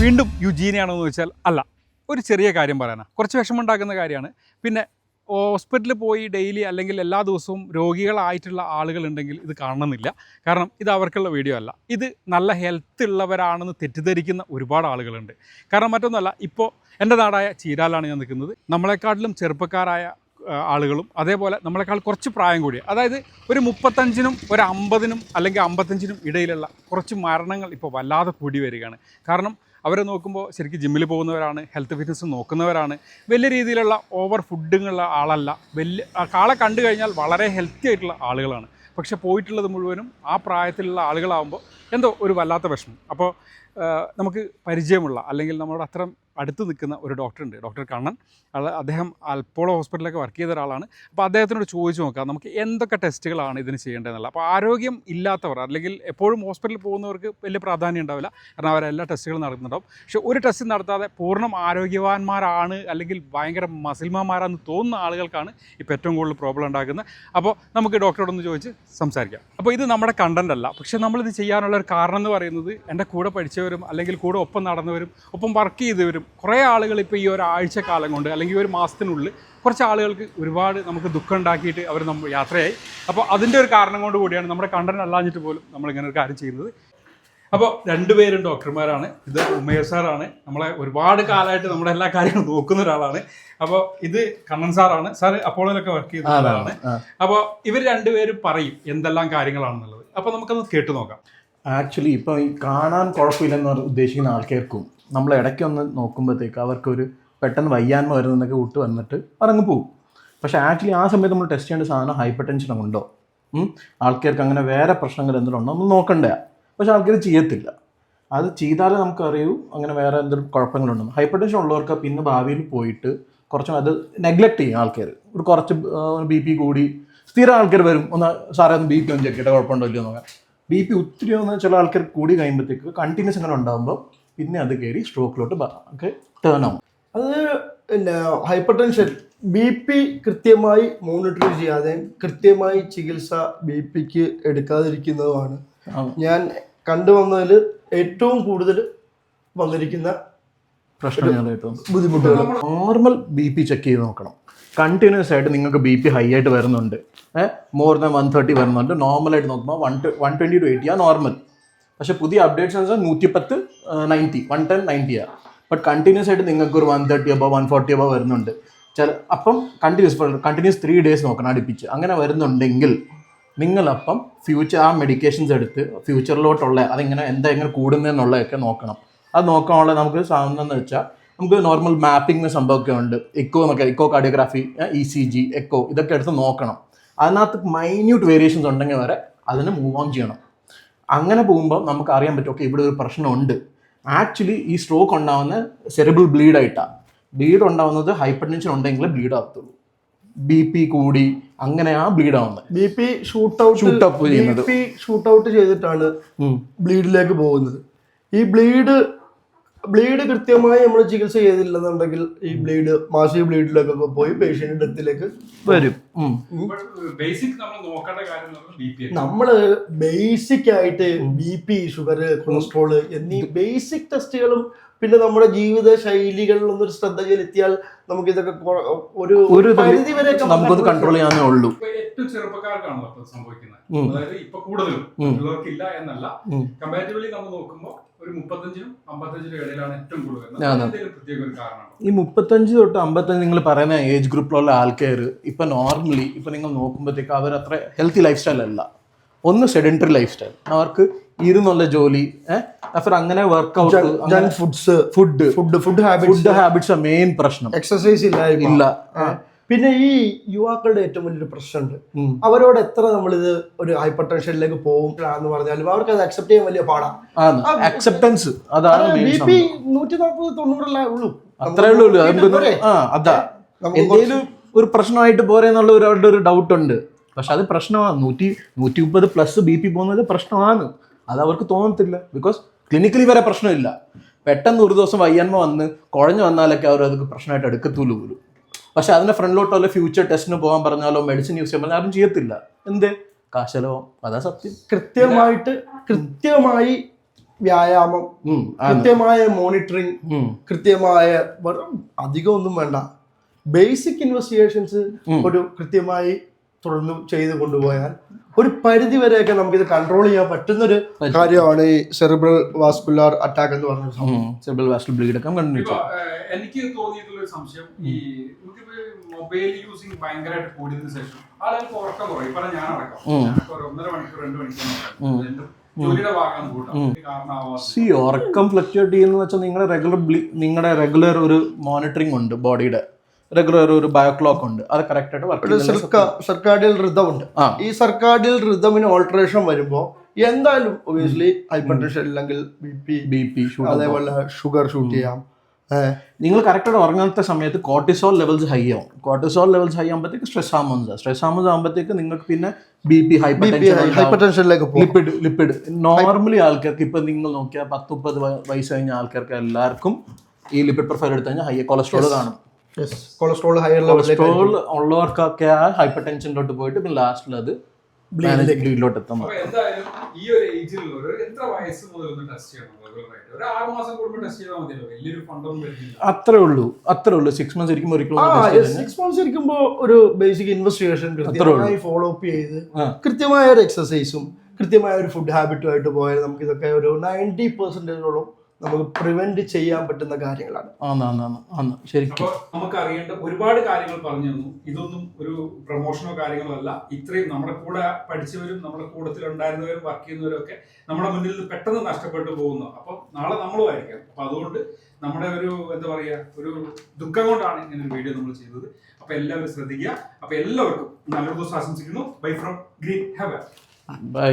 വീണ്ടും യുജീനയാണോ എന്ന് വെച്ചാൽ അല്ല ഒരു ചെറിയ കാര്യം പറയാനാണ് കുറച്ച് വിഷമമുണ്ടാക്കുന്ന കാര്യമാണ്. പിന്നെ ഹോസ്പിറ്റലിൽ പോയി ഡെയിലി അല്ലെങ്കിൽ എല്ലാ ദിവസവും രോഗികളായിട്ടുള്ള ആളുകളുണ്ടെങ്കിൽ ഇത് കാണണമെന്നില്ല. കാരണം ഇത് അവർക്കുള്ള വീഡിയോ അല്ല. ഇത് നല്ല ഹെൽത്ത് ഉള്ളവരാണെന്ന് തെറ്റിദ്ധരിക്കുന്ന ഒരുപാട് ആളുകളുണ്ട്. കാരണം മറ്റൊന്നല്ല ഇപ്പോൾ എന്റെ നാടായ ചീരാലാണ് ഞാൻ നിൽക്കുന്നത്. നമ്മളെക്കാട്ടിലും ചെറുപ്പക്കാരായ ആളുകളും അതേപോലെ നമ്മളെക്കാൾ കുറച്ച് പ്രായം കൂടിയ അതായത് ഒരു മുപ്പത്തഞ്ചിനും ഒരു അമ്പതിനും അല്ലെങ്കിൽ അമ്പത്തഞ്ചിനും ഇടയിലുള്ള കുറച്ച് മരണങ്ങൾ ഇപ്പോൾ വല്ലാതെ കൂടി വരികയാണ്. കാരണം അവരെ നോക്കുമ്പോൾ ശരിക്കും ജിമ്മിൽ പോകുന്നവരാണ് ഹെൽത്ത് ഫിറ്റ്നസ് നോക്കുന്നവരാണ്. വലിയ രീതിയിലുള്ള ഓവർ ഫുഡിങ്ങുള്ള ആളല്ല. വലിയ കാളെ കണ്ടു കഴിഞ്ഞാൽ വളരെ ഹെൽത്തി ആയിട്ടുള്ള ആളുകളാണ്. പക്ഷെ പോയിട്ടുള്ളത് മുഴുവനും ആ പ്രായത്തിലുള്ള ആളുകളാകുമ്പോൾ എന്തോ ഒരു വല്ലാത്ത വിഷമം. അപ്പോൾ നമുക്ക് പരിചയമുള്ള അല്ലെങ്കിൽ നമ്മളോട് അത്ര അടുത്ത് നിൽക്കുന്ന ഒരു ഡോക്ടർ ഉണ്ട് ഡോക്ടർ കണ്ണൻ. അദ്ദേഹം അൽപ്പോളോ ഹോസ്പിറ്റലിലൊക്കെ വർക്ക് ചെയ്ത ഒരാളാണ്. അപ്പോൾ അദ്ദേഹത്തിനോട് ചോദിച്ചു നോക്കാം നമുക്ക് എന്തൊക്കെ ടെസ്റ്റുകളാണ് ഇതിന് ചെയ്യേണ്ടതെന്നുള്ളത്? അപ്പോൾ ആരോഗ്യം ഇല്ലാത്തവർ അല്ലെങ്കിൽ എപ്പോഴും ഹോസ്പിറ്റലിൽ പോകുന്നവർക്ക് വലിയ പ്രാധാന്യം ഉണ്ടാവില്ല കാരണം അവരെല്ലാ ടെസ്റ്റുകളും നടത്തുന്നുണ്ടാവും. പക്ഷേ ഒരു ടെസ്റ്റ് നടത്താതെ പൂർണം ആരോഗ്യവാന്മാരാണ് അല്ലെങ്കിൽ ഭയങ്കര മസിൽമാന്മാരാണെന്ന് തോന്നുന്ന ആളുകൾക്കാണ് ഇപ്പോൾ ഏറ്റവും കൂടുതൽ പ്രോബ്ലം ഉണ്ടാക്കുന്നത് അപ്പോൾ നമുക്ക് ഡോക്ടറോടൊന്ന് ചോദിച്ച് സംസാരിക്കാം. അപ്പോൾ ഇത് നമ്മുടെ കണ്ടന്റ് അല്ല. പക്ഷേ നമ്മളിത് ചെയ്യാനുള്ള ഒരു കാരണം എന്ന് പറയുന്നത് എന്റെ കൂടെ പഠിച്ചവരും അല്ലെങ്കിൽ കൂടെ ഒപ്പം നടന്നവരും ഒപ്പം വർക്ക് ചെയ്തവരും കുറേ ആളുകൾ ഇപ്പോൾ ഈ ഒരാഴ്ച കാലം കൊണ്ട് അല്ലെങ്കിൽ ഒരു മാസത്തിനുള്ളിൽ കുറച്ച് ആളുകൾക്ക് ഒരുപാട് നമുക്ക് ദുഃഖം ഉണ്ടാക്കിയിട്ട് അവർ നമ്മൾ യാത്രയായി. അപ്പോൾ അതിന്റെ ഒരു കാരണം കൊണ്ട് കൂടിയാണ് നമ്മുടെ കണ്ടന്റ് അല്ലാഞ്ഞിട്ട് പോലും നമ്മൾ ഇങ്ങനെ ഒരു കാര്യം ചെയ്യുന്നത്. അപ്പോൾ രണ്ടുപേരും ഡോക്ടർമാരാണ്. ഇത് ഉമേർ സാറാണ്. നമ്മളെ ഒരുപാട് കാലമായിട്ട് നമ്മുടെ എല്ലാ കാര്യങ്ങളും നോക്കുന്ന ഒരാളാണ്. അപ്പോൾ ഇത് കണ്ണൻ സാറാണ്. സാർ അപ്പോളോയിലൊക്കെ വർക്ക് ചെയ്യുന്ന ആളാണ് അപ്പോൾ ഇവർ രണ്ടുപേരും പറയും എന്തെല്ലാം കാര്യങ്ങളാണെന്നുള്ളത്. അപ്പോൾ നമുക്കത് കേട്ടു നോക്കാം. ആക്ച്വലി ഇപ്പോൾ ഈ കാണാൻ കുഴപ്പമില്ലെന്ന് ഉദ്ദേശിക്കുന്ന ആൾക്കാർക്കും നമ്മൾ ഇടയ്ക്കൊന്ന് നോക്കുമ്പോഴത്തേക്ക് അവർക്കൊരു പെട്ടെന്ന് വയ്യാൻമ വരുന്നതൊക്കെ വിട്ട് വന്നിട്ട് ഇറങ്ങി പോകും പക്ഷേ ആക്ച്വലി ആ സമയത്ത് നമ്മൾ ടെസ്റ്റ് ചെയ്യേണ്ട സാധനം ഹൈപ്പർ ടെൻഷൻ ഉണ്ടോ ആൾക്കാർക്ക് അങ്ങനെ വേറെ പ്രശ്നങ്ങൾ എന്തെങ്കിലും ഉണ്ടോ നമ്മൾ നോക്കണ്ടേ. പക്ഷേ ആൾക്കാർ ചെയ്യത്തില്ല. അത് ചെയ്താലേ നമുക്കറിയൂ അങ്ങനെ വേറെ എന്തെങ്കിലും കുഴപ്പങ്ങളുണ്ടെന്ന് ഹൈപ്പർ ടെൻഷൻ ഉള്ളവർക്ക് പിന്നെ ഭാവിയിൽ പോയിട്ട് കുറച്ചും അത് നെഗ്ലക്റ്റ് ചെയ്യും ആൾക്കാർ ഒരു കുറച്ച് ബി പി കൂടി സ്ഥിരം ആൾക്കാർ വരും. ഒന്ന് സാറേ ഒന്ന് ബി പി ഒന്ന് ചെക്ക് ചെയ്യട്ടെ കുഴപ്പമുണ്ടോ ഇല്ലയോ നോക്കാം. ബി പി ഒത്തിരി ഒന്ന് ചില ആൾക്കാർ കൂടി കഴിയുമ്പോഴത്തേക്ക് കണ്ടിന്യൂസ് അങ്ങനെ ഉണ്ടാകുമ്പോൾ പിന്നെ അത് കയറി സ്ട്രോക്കിലോട്ട് ഒക്കെ ടേൺ ആവും അത് പിന്നെ ഹൈപ്പർ ടെൻഷൻ ബി പി കൃത്യമായി മോണിറ്റർ ചെയ്യാതെ കൃത്യമായി ചികിത്സ ബി പിക്ക് എടുക്കാതിരിക്കുന്നതുമാണ്. ഞാൻ കണ്ടുവന്നതിൽ ഏറ്റവും കൂടുതൽ വന്നിരിക്കുന്ന ബുദ്ധിമുട്ടുകൾ നോർമൽ ബി പി ചെക്ക് ചെയ്ത് നോക്കണം. കണ്ടിന്യൂസ് ആയിട്ട് നിങ്ങൾക്ക് ബി പി ഹൈ ആയിട്ട് വരുന്നുണ്ട്. മോർ ദാൻ വൺ തേർട്ടി വരുന്നുണ്ട്. നോർമലായിട്ട് നോക്കുമ്പോൾ one one twenty two eighty ആ നോർമൽ പക്ഷേ പുതിയ അപ്ഡേറ്റ്സ് എന്ന് വെച്ചാൽ നൂറ്റിപ്പത്ത് നയന്റി വൺ ടെൻ നയന്റി ആ. ബട്ട് കണ്ടിന്യൂസ് ആയിട്ട് നിങ്ങൾക്ക് ഒരു one thirty above one forty above വരുന്നുണ്ട്. ചില അപ്പം കണ്ടിന്യൂസ് കണ്ടിന്യൂസ് ത്രീ ഡേയ്സ് നോക്കണം അടുപ്പിച്ച്. അങ്ങനെ വരുന്നുണ്ടെങ്കിൽ നിങ്ങളപ്പം ഫ്യൂച്ചർ ആ മെഡിക്കേഷൻസ് എടുത്ത് ഫ്യൂച്ചറിലോട്ടുള്ള അതിങ്ങനെ എന്താ എങ്ങനെ കൂടുന്നതെന്നുള്ളതൊക്കെ നോക്കണം. അത് നോക്കാനുള്ള നമുക്ക് സാധനം വെച്ചാൽ നമുക്ക് നോർമൽ മാപ്പിംഗ് സംഭവമൊക്കെ ഉണ്ട്. എക്കോ എന്നൊക്കെ echocardiography E C G echo ഇതൊക്കെ എടുത്ത് നോക്കണം. അതിനകത്ത് മൈന്യൂട്ട് വേരിയേഷൻസ് ഉണ്ടെങ്കിൽ വരെ അതിന് മൂവ് ഓൺ ചെയ്യണം. അങ്ങനെ പോകുമ്പോൾ നമുക്ക് അറിയാൻ പറ്റും ഓക്കെ ഇവിടെ ഒരു പ്രശ്നമുണ്ട്. ആക്ച്വലി ഈ സ്ട്രോക്ക് ഉണ്ടാവുന്ന സെറിബിൾ ബ്ലീഡ് ആയിട്ടാണ്. ബ്ലീഡ് ഉണ്ടാവുന്നത് ഹൈപ്പർ ടെൻഷൻ ഉണ്ടെങ്കിൽ ബ്ലീഡ് ആകത്തുള്ളൂ. ബി പി കൂടി അങ്ങനെയാ ബ്ലീഡ് ആവുന്നത്. B P shoot out shoot up ചെയ്യുന്നത്. ബി പി ഷൂട്ട് ഔട്ട് ചെയ്തിട്ടാണ് ബ്ലീഡിലേക്ക് പോകുന്നത്. ഈ ബ്ലീഡ് ബ്ലീഡ് കൃത്യമായി നമ്മൾ ചികിത്സ ചെയ്തില്ലെന്നുണ്ടെങ്കിൽ ഈ ബ്ലീഡ് മാസിക ബ്ലീഡിലേക്കൊക്കെ പോയി പേഷ്യന്റ് ഡെത്തിലേക്ക് വരും. ബേസിക് നമ്മൾ നോക്കേണ്ട കാര്യം നമ്മൾ ബേസിക് ആയിട്ട് ബി പി ഷുഗർ കൊളസ്ട്രോൾ എന്നീ ബേസിക് ടെസ്റ്റുകളും പിന്നെ നമ്മുടെ ജീവിത ശൈലികളിൽ ഒന്നൊരു ശ്രദ്ധ ചെലുത്തിയാൽ നമുക്ക് ഇതൊക്കെ ഒരു ഒരു പരിധി വരെ നമുക്കത് കൺട്രോൾ ചെയ്യാനേ ഉള്ളൂ. ഇപ്പൊ ഏറ്റവും ചെറുപ്പക്കാർക്കാണല്ലോ ഇപ്പൊ സംഭവിക്കുന്നത്. അതായത് ഇപ്പൊ കൂടുതലും ഇല്ല എന്നല്ല. ഉം. കമ്പാരിറ്റീവ്ലി നമ്മൾ നോക്കുമ്പോൾ ഒരു മുപ്പത്തഞ്ചിനും അമ്പത്തഞ്ചിനും ഇടയിലാണ് ഏറ്റവും കൂടുതൽ. പ്രത്യേക ഒരു ഈ മുപ്പത്തഞ്ച് തൊട്ട് അമ്പത്തഞ്ച് നിങ്ങൾ പറയുന്ന ഏജ് ഗ്രൂപ്പിലുള്ള ആൾക്കാർ ഇപ്പൊ നോർമലി ഇപ്പൊ നിങ്ങൾ നോക്കുമ്പോഴത്തേക്ക് അവർ അത്ര ഹെൽത്തി ലൈഫ് സ്റ്റൈൽ അല്ല. ഒന്ന് സെഡന്ററി ലൈഫ് സ്റ്റൈൽ അവർക്ക് ഇരുന്നുള്ള ജോലി ഏഹ് അങ്ങനെ workout foods food food food habits food habits main പ്രശ്നം. എക്സസൈസ് ഇല്ലായ്മ ഇല്ല. പിന്നെ ഈ യുവാക്കളുടെ ഏറ്റവും വലിയൊരു പ്രശ്നമുണ്ട്. അവരോട് എത്ര നമ്മളിത് ഒരു ഹൈപ്പർ ടെൻഷനിലേക്ക് പോകും എന്ന് പറഞ്ഞാലും അവർക്ക് അത് അക്സെപ്റ്റ് ചെയ്യാൻ വലിയ പാടാണ് അക്സെപ്റ്റൻസ് അതാണ് ബി പി നൂറ്റി നാൽപ്പത് തൊണ്ണൂറല്ലേ ഉള്ളൂ. അത്രേ ഉള്ളൂ. അതാ. എന്തെങ്കിലും ഒരു പ്രശ്നമായിട്ട് പോരെ എന്നുള്ള ഒരു അവരുടെ ഒരു ഡൗട്ട് ഉണ്ട്. പക്ഷെ അത് പ്രശ്നമാണ് നൂറ്റി നൂറ്റി മുപ്പത് പ്ലസ് ബി പി പോകുന്നത് പ്രശ്നമാണ്. അത് അവർക്ക് തോന്നത്തില്ല. ബിക്കോസ് ക്ലിനിക്കലി വരെ പ്രശ്നമില്ല. പെട്ടെന്ന് ഒരു ദിവസം വയ്യാൻമ വന്ന് കുഴഞ്ഞു വന്നാലൊക്കെ അവർ അത് പ്രശ്നമായിട്ട് എടുക്കത്തുള്ളൂ പോലും. പക്ഷെ അതിന്റെ ഫ്രണ്ടിലോട്ടോ ഫ്യൂച്ചർ ടെസ്റ്റിന് പോകാൻ പറഞ്ഞാലോ മെഡിസിൻ യൂസ് ചെയ്യാൻ പറഞ്ഞാൽ ആരും ചെയ്യത്തില്ല. എന്ത്? കാശലോ അതാ സത്യം. കൃത്യമായിട്ട് കൃത്യമായി വ്യായാമം കൃത്യമായ മോണിറ്ററിങ് കൃത്യമായ അധികം ഒന്നും വേണ്ട. ബേസിക് ഇൻവെസ്റ്റിഗേഷൻസ് ഒരു കൃത്യമായി തുടർന്ന് ചെയ്ത് കൊണ്ടുപോയാൽ ഒരു പരിധി വരെയൊക്കെ ഇത് കൺട്രോൾ ചെയ്യാൻ പറ്റുന്ന ഒരു കാര്യമാണ് ഈ സെറിബ്രൽ വാസ്കുലാർ അറ്റാക്ക് എന്ന് പറഞ്ഞ സെറിബ്രൽ വാസ്കുലർ ബ്ലീഡ് ഒക്കെ കണ്ടിന്യൂ എനിക്ക് തോന്നിയിട്ടുള്ള ഒരു സംശയം ഈ മൊബൈൽ യൂസിങ് ഭയങ്കരമായിട്ട് കൂടിയതിനു ശേഷം ആളുകൾക്ക് ഉറക്കം കുറയും. ഇപ്പൊ ഞാൻ അടക്കം ഞാനൊക്കെ ഒരു ഒന്നര മണിക്കൂർ രണ്ട് മണിക്കൂർ സി ഉറക്കം ഫ്ലക്ച്വേറ്റ് ചെയ്യുന്ന വെച്ചാൽ നിങ്ങളുടെ റെഗുലർ നിങ്ങളുടെ റെഗുലർ ഒരു മോണിറ്ററിംഗ് ഉണ്ട് ബോഡിയുടെ റെഗുലർ ഒരു ബയോ ക്ലോക്ക് ഉണ്ട്. അത് കറക്റ്റ് ആയിട്ട് വർക്ക് സർക്കാഡിയൽ റിതം ഉണ്ട്. ഈ സർക്കാഡിയൽ റിതമിന് ഓൾട്ടറേഷൻ വരുമ്പോൾ എന്തായാലും ഒബിയസ്ലി ഹൈപ്പർ ടെൻഷൻ അല്ലെങ്കിൽ ബി പി ബി പി അതേപോലെ ഷുഗർ ഷൂട്ട് ചെയ്യാം. നിങ്ങൾ കറക്റ്റായിട്ട് ഉറങ്ങാത്ത സമയത്ത് കോർട്ടിസോൾ ലെവൽസ് ഹൈ ആവും. കോർട്ടിസോൾ ലെവൽസ് ഹൈ ആകുമ്പോഴത്തേക്ക് സ്ട്രെസ് ഹോർമോൺസ് സ്ട്രെസ് ഹോർമോൺസ് ആകുമ്പോഴത്തേക്ക് നിങ്ങൾക്ക് പിന്നെ ബി പി ഹൈപ്പർ ഹൈപ്പർ ടെൻഷനിലേക്ക് ലിപ്പിഡ് ലിപ്പിഡ് നോർമലി ആൾക്കാർക്ക് ഇപ്പൊ നിങ്ങൾ നോക്കിയാൽ പത്ത് മുപ്പത് വയ- വയസ്സ് കഴിഞ്ഞ ആൾക്കാർക്ക് എല്ലാവർക്കും ഈ ലിപ്പിഡ് പ്രൊഫൈൽ എടുത്തു കഴിഞ്ഞാൽ ഹൈ കൊളസ്ട്രോൾ കാണും. കൊളസ്ട്രോൾ ഹൈ കൊളസ്ട്രോൾ ഉള്ളവർക്കൊക്കെ ആ ഹൈപ്പർ ടെൻഷനിലോട്ട് പോയിട്ട് പിന്നെ ലാസ്റ്റിൽ അത് ബ്ലീഡിലോട്ട് അപ്പൊ എന്തായാലും ഈ ഒരു ഏജിലുള്ളവർ എത്ര വയസ്സ് മുതൽ ഒന്ന് ടെസ്റ്റ് ചെയ്യണം ഒരു ആറ് മാസം കൂടുമ്പോൾ ടെസ്റ്റ് ചെയ്താൽ മതിയല്ലോ. വലിയൊരു ഫണ്ടൊന്നും വരുന്നില്ല. അത്രേ ഉള്ളൂ. അത്രേ ഉള്ളൂ. സിക്സ് മന്ത്സ് ഇരിക്കുമ്പോൾ ഒരിക്കലും സിക്സ് മന്ത്സ് ഇരിക്കുമ്പോ ഒരു ബേസിക് ഇൻവെസ്റ്റിഗേഷൻ കൃത്യമായി ഫോളോ അപ്പ് ചെയ്ത് കൃത്യമായ ഒരു എക്സസൈസും കൃത്യമായ ഒരു ഫുഡ് ഹാബിറ്റും ആയിട്ട് പോയാൽ നമുക്ക് ഇതൊക്കെ ഒരു നയന്റി പെർസെന്റേജോളം നമുക്ക് പ്രിവെന്റ് ചെയ്യാൻ പറ്റുന്ന കാര്യങ്ങളാണ്. ശരിക്കും. നമുക്ക് അറിയേണ്ട ഒരുപാട് കാര്യങ്ങൾ പറഞ്ഞു തന്നു. ഇതൊന്നും ഒരു പ്രൊമോഷനോ കാര്യങ്ങളോ അല്ല. ഇത്രയും നമ്മുടെ കൂടെ പഠിച്ചവരും നമ്മുടെ കൂടത്തിൽ ഉണ്ടായിരുന്നവരും വർക്ക് ചെയ്യുന്നവരും ഒക്കെ നമ്മുടെ മുന്നിൽ നിന്ന് പെട്ടെന്ന് നഷ്ടപ്പെട്ടു പോകുന്നു. അപ്പൊ നാളെ നമ്മളും ആയിരിക്കാം. അപ്പൊ അതുകൊണ്ട് നമ്മുടെ ഒരു എന്താ പറയാ ഒരു ദുഃഖം കൊണ്ടാണ് ഇങ്ങനെ ഒരു വീഡിയോ നമ്മൾ ചെയ്തത്. അപ്പൊ എല്ലാവരും ശ്രദ്ധിക്കുക. അപ്പൊ എല്ലാവർക്കും നല്ലൊരു ദിവസം ആശംസിക്കുന്നു. Bye from green have bye